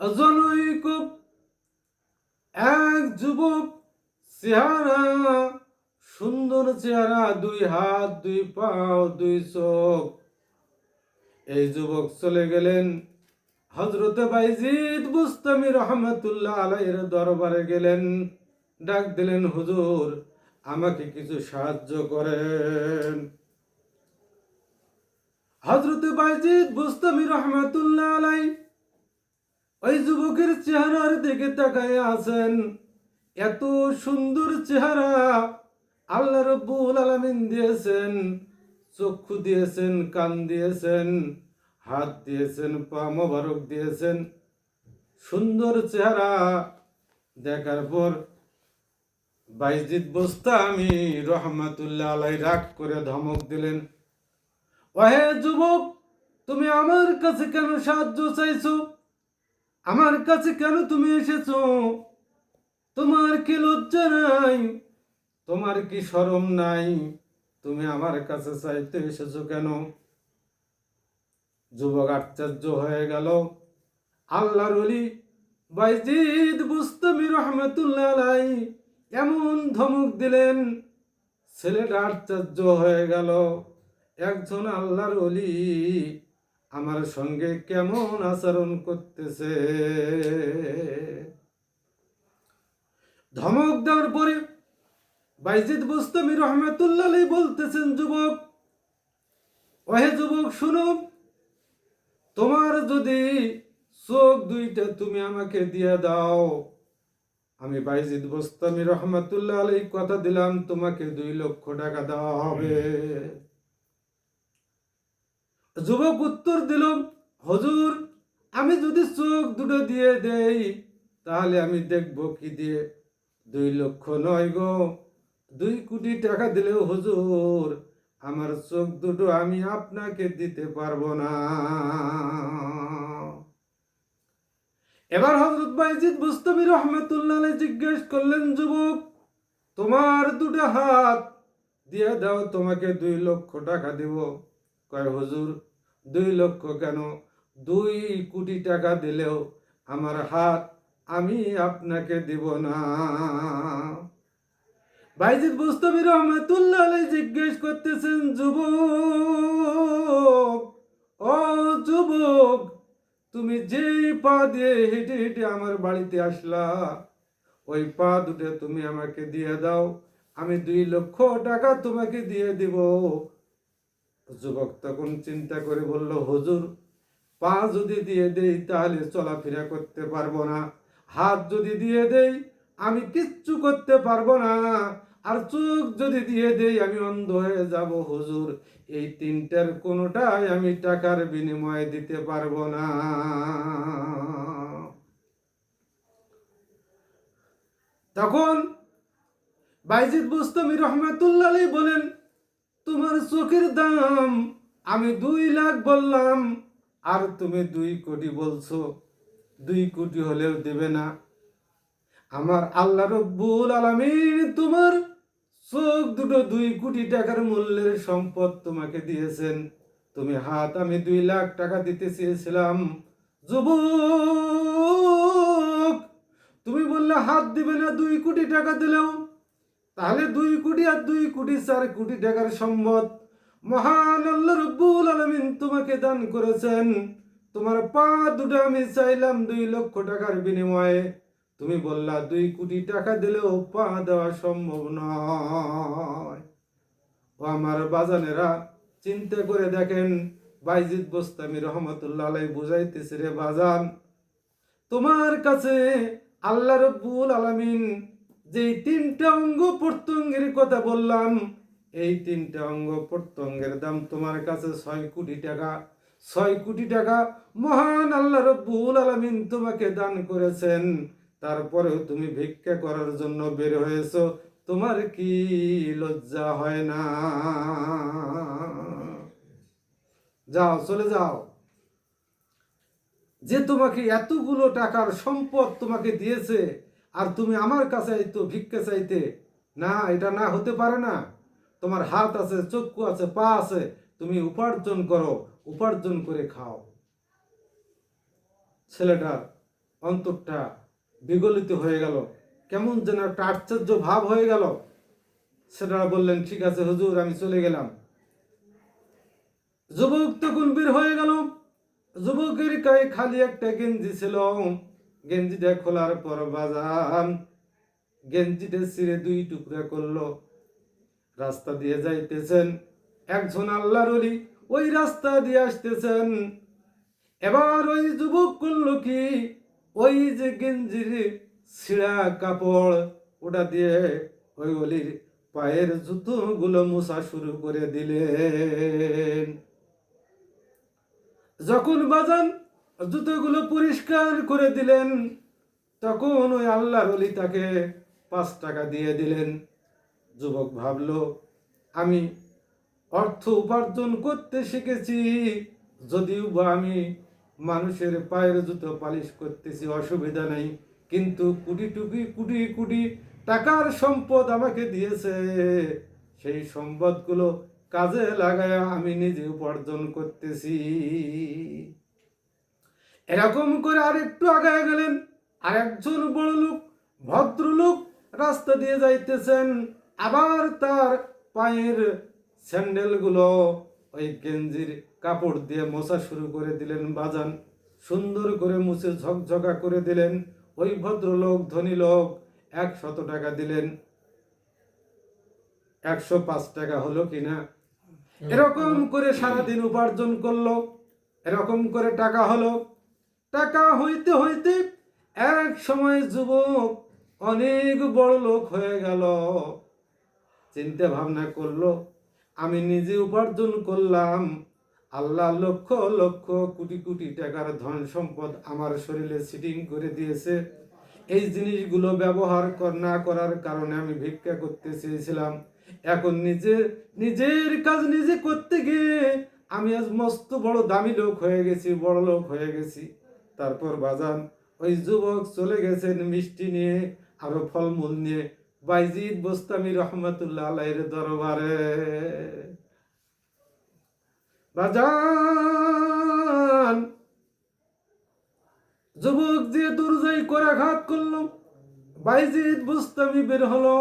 জনৈক এক যুবক, চেহারা, সুন্দর চেহারা, দুই হাত, দুই পাও, দুই চোখ। এই যুবক চলে গেলেন হজরতে বাইজিদ বুস্তামি রহমতুল্লাহ আলাইয়ের দরবারে গেলেন। ডাক দিলেন, হুজুর, আমাকে কিছু সাহায্য করেন। হজরতে বাইজিদ বুস্তামি রহমতুল্লাহ আলাই ওই যুবকের চেহারার দিকে তাকায় আছেন। এত সুন্দর চেহারা আল্লাহ রব্বুল আলামিন দিয়েছেন। চক্ষু দিয়েছেন, কান দিয়েছেন, হাত দিয়েছেন, পা মোবারক দিয়েছেন। সুন্দর চেহারা। দেখার পর বাইজিদ আমি রহমাতুল্লাহ আলাই রাগ করে ধমক দিলেন, ওহে যুবক, তুমি আমার কাছে কেন সাহায্য চাইছো? আমার কাছে কেন তুমি এসেছ? তোমার কি লজ্জা নাই? তোমার কি শরম নাই? তুমি আমার কাছে চাইতে এসেছ কেন? যুবক আশ্চর্য হয়ে গেল। আল্লাহর অলি বাইজিদ বুস্তমি রহমতুল্লাহ আলাই এমন ধমক দিলেন। ছেলেটা আশ্চর্য হয়ে গেল। একজন আল্লাহর অলি আমার সঙ্গে কেমন আচরণ করতেছে? ধমক দেওয়ার পরে বাইজিদ বুস্তমি রহমতুল্লাহ বলতেছেন, যুবক, ওহে যুবক, শুনো, তোমার যদি চোখ দুইটা তুমি আমাকে দিয়ে দাও, আমি বাইজিদ বস্তামি রহমতুল্লাহ আলাই কথা দিলাম, তোমাকে দুই লক্ষ টাকা দেওয়া হবে। যুবক উত্তর দিল হজুর, আমি যদি চোখ দুটো দিয়ে দেই, তাহলে আমি দেখব কি দিয়ে? দুই লক্ষ নয় গো, দুই কোটি টাকা দিলেও হজুর, আমার চোখ দুটো আমি আপনাকে দিতে পারব না। এবার হজরত বাইজিদ বুস্তমি রহমতুল্লাহ জিজ্ঞেস করলেন, যুবক, তোমার দুটো হাত দিয়ে দাও, তোমাকে দুই লক্ষ টাকা দেব। কয় হুজুর দুই লক্ষ কেন? দুই কোটি টাকা দিলেও আমার হাত আমি আপনাকে দিব না। বাইজিদ বুস্তমি রহমতুল্লাহ জিজ্ঞেস করতেছেন, যুবক, ও যুবক, তুমি যেই পা দিয়ে হেঁটে হেঁটে আমার বাড়িতে আসলা, ওই পা দুটো তুমি আমাকে দিয়ে দাও, আমি দুই লক্ষ টাকা তোমাকে দিয়ে দিব। যুবক তখন চিন্তা করে বলল, হুজুর, পা যদি দিয়ে দেই তাহলে চলাফেরা করতে পারব না। হাত যদি দিয়ে দেই আমি কিচ্ছু করতে পারব না। আর চোখ যদি দিয়ে দেই আমি অন্ধ হয়ে যাব, হুজুর। এই তিনটার কোনোটাই আমি টাকার বিনিময়ে দিতে পারব না। তখন বাইজিদ বুস্তমি রহমাতুল্লাহ বলেন তোমার চোখের দাম আমি দুই লাখ বললাম, আর তুমি দুই কোটি বলছো। দুই কোটি হলেও দেবে না। আমার আল্লাহ রব্বুল আলামিন তোমার চোখ দুটো দুই কোটি টাকার মূল্যের সম্পদ তোমাকে দিয়েছেন। তুমি হাত আমি দুই লাখ টাকা দিতে চেয়েছিলাম। যুবক, তুমি বললে হাত দিবে না, দুই কোটি টাকা দিলেও তাহলে দুই কোটি আর দুই কোটি চার কোটি টাকার সম্পদ। মহান আল্লাহ রব্বুল আলমিন তোমাকে দান করেছেন। তোমার পা দুটো আমি চাইলাম দুই লক্ষ টাকার বিনিময়ে। তুমি বললা, দুই কোটি টাকা দিলেও পা দেওয়া সম্ভব নয়। ও আমার বাজানেরা, চিন্তা করে দেখেন, বাইজিদ বোস্তামি রহমতুল্লাহ আলাই বুঝাইতেছে রে বাজান, তোমার কাছে আল্লাহ রব্বুল আলামিন যে তিনটা অঙ্গ প্রত্যঙ্গের কথা বললাম, এই তিনটা অঙ্গ প্রত্যঙ্গের দাম তোমার কাছে ছয় কোটি টাকা। ছয় কোটি টাকা মহান আল্লাহ রব্বুল আলামিন তোমাকে দান করেছেন। তারপরেও তুমি ভিক্ষা করার জন্য বের হয়েছো, তোমার কি লজ্জা হয় না? যাও, চলে যাও। যে তোমাকে এতগুলো টাকার সম্পদ তোমাকে দিয়েছে আর তুমি আমার কাছে তো ভিক্ষা চাইতে। না, এটা না হতে পারে না। তোমার হাত আছে, চক্ষু আছে, পা আছে, তুমি উপার্জন করো, উপার্জন করে খাও। ছেলেটার অন্তরটা বিগলিত হয়ে গেল। কেমন যেন একটা আশ্চর্য ভাব হয়ে গেল। সেটা বললেন, ঠিক আছে, হুজুর, আমি চলে গেলাম। যুবক তখন বের হয়ে গেল। যুবকের গায়ে খালি একটা গেঞ্জি ছিল। গেঞ্জিটা খোলার পর বাজান। গেঞ্জিটা ছিঁড়ে দুই টুকরা করল। রাস্তা দিয়ে যাইতেছেন একজন আল্লাহর অলি ওই রাস্তা দিয়ে আসতেছেন। এবার ওই যুবক করল কি? ওই যে গেঞ্জির ছিঁড়া কাপড়, ওটা দিয়ে ওই অলির পায়ের জুতোগুলো মোছা শুরু করে দিলেন। যখন বাজান জুতোগুলো পরিষ্কার করে দিলেন। তখন ওই আল্লাহর অলি তাকে পাঁচ টাকা দিয়ে দিলেন। যুবক ভাবল, আমি অর্থ উপার্জন করতে শিখেছি, যদিও বা আমি মানুষের পায়ের জুতো পালিশ করতেছি, অসুবিধা নেই। কিন্তু কুটি টুকি কোটি কোটি টাকার সম্পদ আমাকে দিয়েছে। সেই সম্পদগুলো কাজে লাগায় আমি নিজে উপার্জন করতেছি। এরকম করে আর একটু আগায় গেলেন। আর একজন বড় লোক, ভদ্রলোক রাস্তা দিয়ে যাইতেছেন। আবার তার পায়ের স্যান্ডেলগুলো ওই গেঞ্জির কাপড় দিয়ে মোছা শুরু করে দিলেন বাজান। সুন্দর করে মুছে ঝকঝকা করে দিলেন। ওই ভদ্রলোক, ধনী লোক একশত টাকা দিলেন। একশো পাঁচ টাকা হলো কিনা এরকম করে সারাদিন উপার্জন করল। এরকম করে টাকা হলো। টাকা হইতে হইতে এক সময় যুবক অনেক বড় লোক হয়ে গেল। চিন্তা ভাবনা করল, আমি নিজে উপার্জন করলাম। আল্লাহ লক্ষ লক্ষ কোটি কোটি টাকার ধন সম্পদ আমার শরীরে সিটিং করে দিয়েছে। এই জিনিসগুলো ব্যবহার কর- না করার কারণে আমি ভিক্ষা করতে চেয়েছিলাম। এখন নিজে, নিজের কাজ নিজে করতে গিয়ে আমি আজ মস্ত বড় দামি লোক হয়ে গেছি, বড় লোক হয়ে গেছি। তারপর বাজান, ওই যুবক চলে গেছেন মিষ্টি নিয়ে আরও ফলমূল নিয়ে। বাইজিদ বোস্তামি রহমতুল্লাহ আলাইয়ের দরবারে। বাজান, যুবক যে দরজাই করে ঘাত করল, বাইজিদ বুস্তামি বের হলো।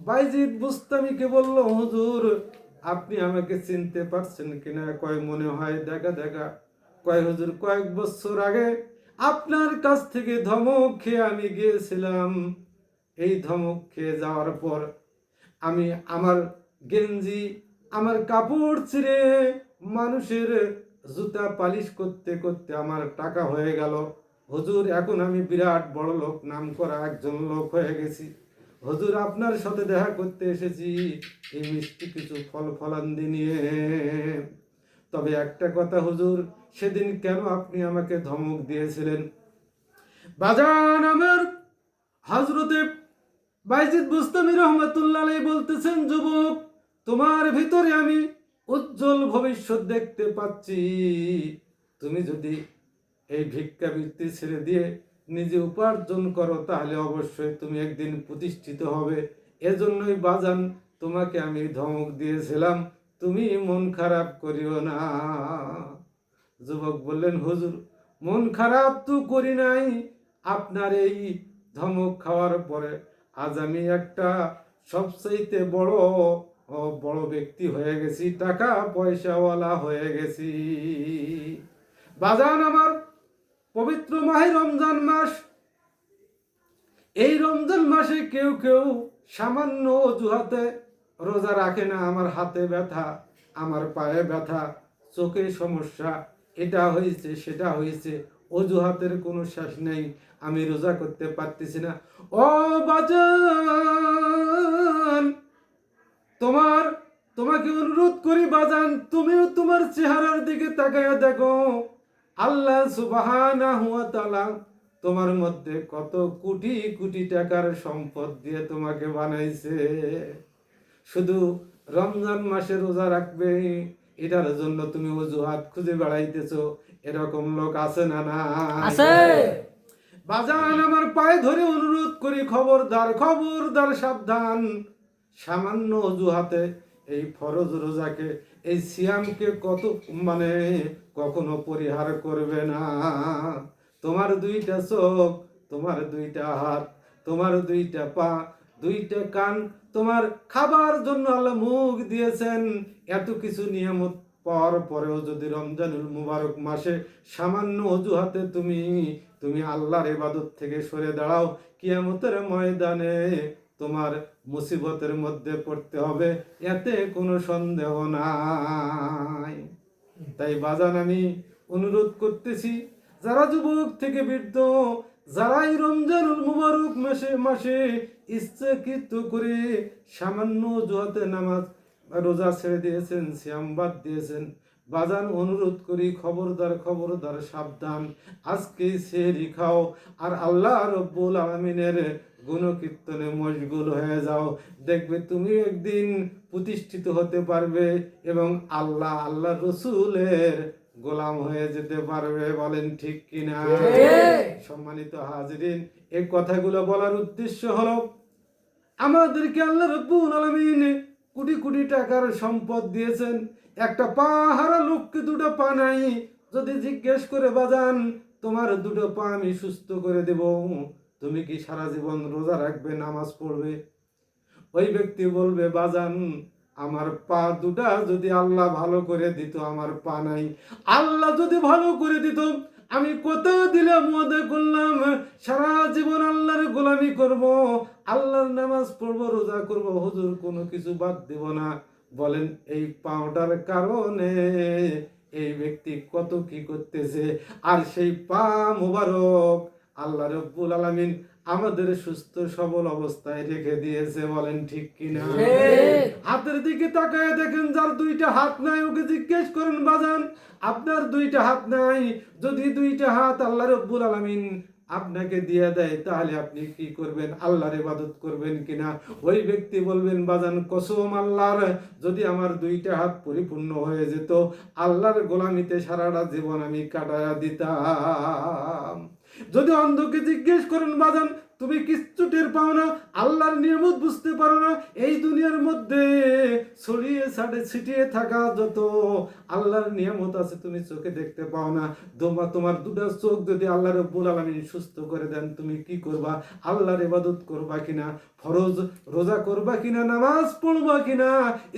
বাইজিদ বুস্তামিকে বলল, হুজুর, আপনি আমাকে চিনতে পারছেন কিনা? কয়, মনে হয়, দেখা দেখা। কয় হুজুর, কয়েক বছর আগে আপনার কাছ থেকে ধমক খেয়ে আমি গিয়েছিলাম। এই ধমক খেয়ে যাওয়ার পর আমি আমার গেঞ্জি, আমার কাপড় ছিঁড়ে মানুষের জুতা পালিশ করতে করতে আমার টাকা হয়ে গেল। হুজুর, এখন আমি বিরাট বড় লোক, নাম করা একজন লোক হয়ে গেছি। হুজুর, আপনার সাথে দেখা করতে এসেছি। এই মিষ্টি কিছু ফল ফলান্দি নিয়ে। তবে একটা কথা হুজুর সেদিন কেন আপনি আমাকে ধমক দিয়েছিলেন? বাজান আমার হজরতে বাইজিদ বুস্তামি রহমতুল্লাহ বলতেছেন, যুবক, তোমার ভিতরে আমি উজ্জ্বল ভবিষ্যৎ দেখতে পাচ্ছি। তুমি যদি এই ভিক্ষাবৃত্তি ছেড়ে দিয়ে নিজে উপার্জন করো, তাহলে অবশ্যই তুমি একদিন প্রতিষ্ঠিত হবে। এজন্যই বাজান, তোমাকে আমি ধমক দিয়েছিলাম। তুমি মন খারাপ করিও না। যুবক বললেন, হুজুর, মন খারাপ তো করি নাই। আপনার এই ধমক খাওয়ার পরে আজ আমি একটা সবচাইতে বড় বড় ব্যক্তি হয়ে গেছি টাকা পয়সাওয়ালা হয়ে গেছি। বাজান আমার পবিত্র মাহে রমজান মাস। এই রমজান মাসে কেউ কেউ সামান্য অজুহাতে রোজা রাখে না। আমার হাতে ব্যথা, আমার পায়ে ব্যথা, চোখে সমস্যা এটা হয়েছে, সেটা হয়েছে, অজুহাতের কোনো শেষ নেই, আমি রোজা করতে পারতেছি না। ও বাজান, তোমার, তোমাকে অনুরোধ করি বাজান, তুমিও তোমার চেহারার দিকে তাকায় দেখো। আল্লাহ সুবহানাহু ওয়া তাআলা তোমার মধ্যে কত কোটি কোটি টাকার সম্পদ দিয়ে তোমাকে বানাইছে। শুধু রমজান মাসে রোজা রাখবে এটার জন্য তুমি অজুহাত খুঁজে বেড়াইতেছো। এরকম লোক আছে না না আছে। বাজান আমার পায়ে ধরে অনুরোধ করি খবরদার খবরদার সাবধান। সামান্য অজুহাতে এই ফরজ রোজাকে এই সিয়ামকে কত মানে কখনো পরিহার করবে না। তোমার দুইটা চোখ তোমার দুইটা হাত তোমার দুইটা পা দুইটা কান তোমার খাবার জন্য আল্লাহ মুখ দিয়েছেন। এত কিছু নিয়ামত পাওয়ার পরেও যদি রমজানুল মুবারক মাসে সামান্য অজুহাতে তুমি তুমি আল্লাহর ইবাদত থেকে সরে দাঁড়াও, কিয়ামতের ময়দানে তোমার মুসিবতের মধ্যে পড়তে হবে, এতে কোনো সন্দেহ নাই। তাই বাজান আমি অনুরোধ করতেছি, যারা যুবক থেকে বৃদ্ধ যারাই রমজানুল মুবারক মাসে মাসে ইচ্ছাকৃত করে সামান্য জোয়াতে নামাজ, রোজা ছেড়ে দিয়েছেন শ্যাম বাদ দিয়েছেন, বাজান অনুরোধ করি, খবরদার খবরদার, সাবধান। আজকে সেহরি খাও আর আল্লাহ রব্বুল আলমিনের গুণকীর্তনে মশগুল হয়ে যাও। দেখবে তুমি একদিন প্রতিষ্ঠিত হতে পারবে এবং আল্লাহ আল্লাহ রসুলের গোলাম হয়ে যেতে পারবে বলেন ঠিক কিনা? সম্মানিত হাজরিন এই কথাগুলো বলার উদ্দেশ্য হলো আমাদেরকে আল্লাহ রব্বুল আলমিন কোটি কোটি টাকার সম্পদ দিয়েছেন। একটা পা হারা লোককে দুটো পা নাই যদি জিজ্ঞেস করে বাজান তোমার দুটো পা আমি সুস্থ করে দেব। তুমি কি সারা জীবন রোজা রাখবে নামাজ পড়বে? ওই ব্যক্তি বলবে বাজান আমার পা দুটা যদি আল্লাহ ভালো করে দিত, আমার পা নাই। আল্লাহ যদি ভালো করে দিত, আমি কত দিলাম ওয়াদা করলাম, সারা জীবন আল্লাহর গোলামি করব, আল্লাহর নামাজ পড়ব, রোজা করব, হুজুর কোনো কিছু বাদ দেব না। বলেন, এই পাউডার কারণে এই ব্যক্তি কত কি করতেছে, আর সেই পা মোবারক, আল্লাহ রব্বুল আলামিন আমাদের সুস্থ সবল অবস্থায় রেখে দিয়েছে বলেন ঠিক কিনা? হাতের দিকে তাকায় দেখেন যার দুইটা হাত নাই ওকে জিজ্ঞেস করেন বাজান আপনার দুইটা হাত নাই? যদি দুইটা হাত আল্লাহ রব্বুল আলামিন আপনাকে দিয়ে দেয় তাহলে আপনি কি করবেন? আল্লাহর ইবাদত করবেন কিনা? ওই ব্যক্তি বলবেন বাজান কসম আল্লাহর যদি আমার দুইটা হাত পরিপূর্ণ হয়ে যেত আল্লাহর গোলামিতে সারাটা জীবন আমি কাটায়া দিতাম। যদি অন্ধকে জিজ্ঞেস করেন বাজান, তুমি কিচ্ছু টের পাও না, আল্লাহর নিয়মত বুঝতে পারো না, এই দুনিয়ার মধ্যে ছড়িয়ে ছাড়ে, ছিটিয়ে থাকা যত আল্লাহর নিয়মত আছে তুমি চোখে দেখতে পাও না। তোমার তোমার দুটো চোখ যদি আল্লাহ রব্বুল আলমিন সুস্থ করে দেন, তুমি কি করবা? আল্লাহর ইবাদত করবা কিনা? ফরজ রোজা করবা কিনা? নামাজ পড়বা কিনা?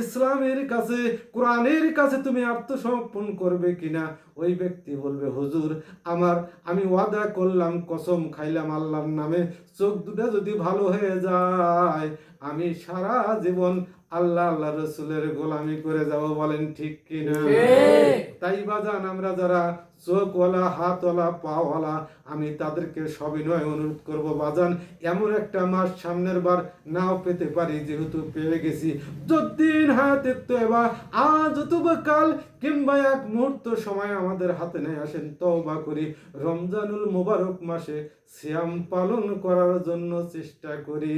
ইসলামের কাছে, কোরআনের কাছে তুমি আত্মসমর্পণ করবে কিনা? ওই ব্যক্তি বলবে, হুজুর, আমার, আমি ওয়াদা করলাম, কসম খাইলাম আল্লাহর নামে। চোখ দুটা যদি ভালো হয়ে যায়, আমি সারা জীবন আল্লাহ আল্লাহ রসুলের গোলামি করে যাব বলেন ঠিক কিনা? তাই বাজান আমরা যারা চোখওয়ালা হাতওয়ালা পাওয়ালা আমি তাদেরকে সবিনয় অনুরোধ করব বাজান এমন একটা মাস সামনের বার নাও পেতে পারি যেহেতু পেয়ে গেছি। যদ্দিন হাতে তো এবার আজ অথবা কাল কিংবা এক মুহূর্ত সময় আমাদের হাতে নেই আসেন তওবা করি। রমজানুল মোবারক মাসে শ্যাম পালন করার জন্য চেষ্টা করি।